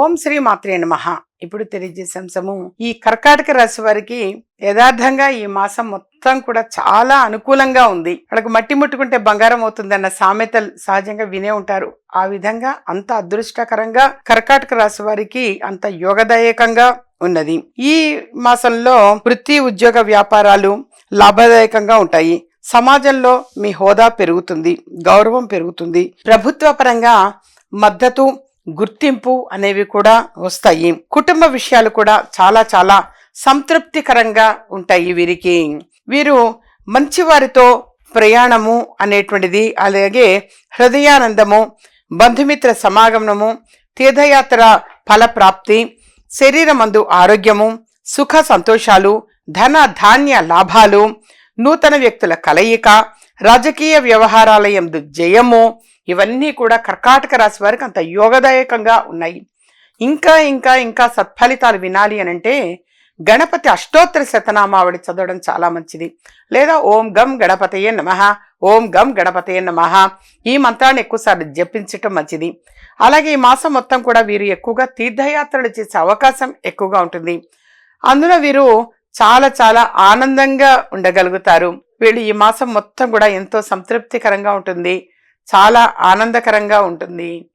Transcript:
ఓం శ్రీ మాత్రే నమ. ఇప్పుడు తెలియజేసే అంశము ఈ కర్కాటక రాశి వారికి యథార్థంగా ఈ మాసం మొత్తం కూడా చాలా అనుకూలంగా ఉంది. వాళ్ళకి మట్టి ముట్టుకుంటే బంగారం అవుతుందన్న సామెతలు సహజంగా వినే ఉంటారు. ఆ విధంగా అంత అదృష్టకరంగా కర్కాటక రాశి వారికి అంత యోగదాయకంగా ఉన్నది. ఈ మాసంలో వృత్తి ఉద్యోగ వ్యాపారాలు లాభదాయకంగా ఉంటాయి. సమాజంలో మీ హోదా పెరుగుతుంది. గౌరవం పెరుగుతుంది. ప్రభుత్వ పరంగా మద్దతు గుర్తింపు అనేవి కూడా వస్తాయి. కుటుంబ విషయాలు కూడా చాలా చాలా సంతృప్తికరంగా ఉంటాయి వీరికి. వీరు మంచివారితో ప్రయాణము అనేటువంటిది అలాగే హృదయానందము బంధుమిత్ర సమాగమనము తీర్థయాత్ర ఫలప్రాప్తి శరీరమందు ఆరోగ్యము సుఖ సంతోషాలు ధన ధాన్య లాభాలు నూతన వ్యక్తుల కలయిక రాజకీయ వ్యవహారాలయందు జయము ఇవన్నీ కూడా కర్కాటక రాశి వారికి అంత యోగదాయకంగా ఉన్నాయి. ఇంకా ఇంకా ఇంకా సత్ఫలితాలు వినాలి అని అంటే గణపతి అష్టోత్తర శతనామావళి చదవడం చాలా మంచిది. లేదా ఓం గం గణపతయే నమ ఓం గం గణపతయే నమ ఈ మంత్రాన్ని ఎక్కువసార్లు జపించటం మంచిది. అలాగే ఈ మాసం మొత్తం కూడా వీరు ఎక్కువగా తీర్థయాత్రలు చేసే అవకాశం ఎక్కువగా ఉంటుంది. అందులో వీరు చాలా చాలా ఆనందంగా ఉండగలుగుతారు. వీళ్ళు ఈ మాసం మొత్తం కూడా ఎంతో సంతృప్తికరంగా ఉంటుంది. చాలా ఆనందకరంగా ఉంటుంది.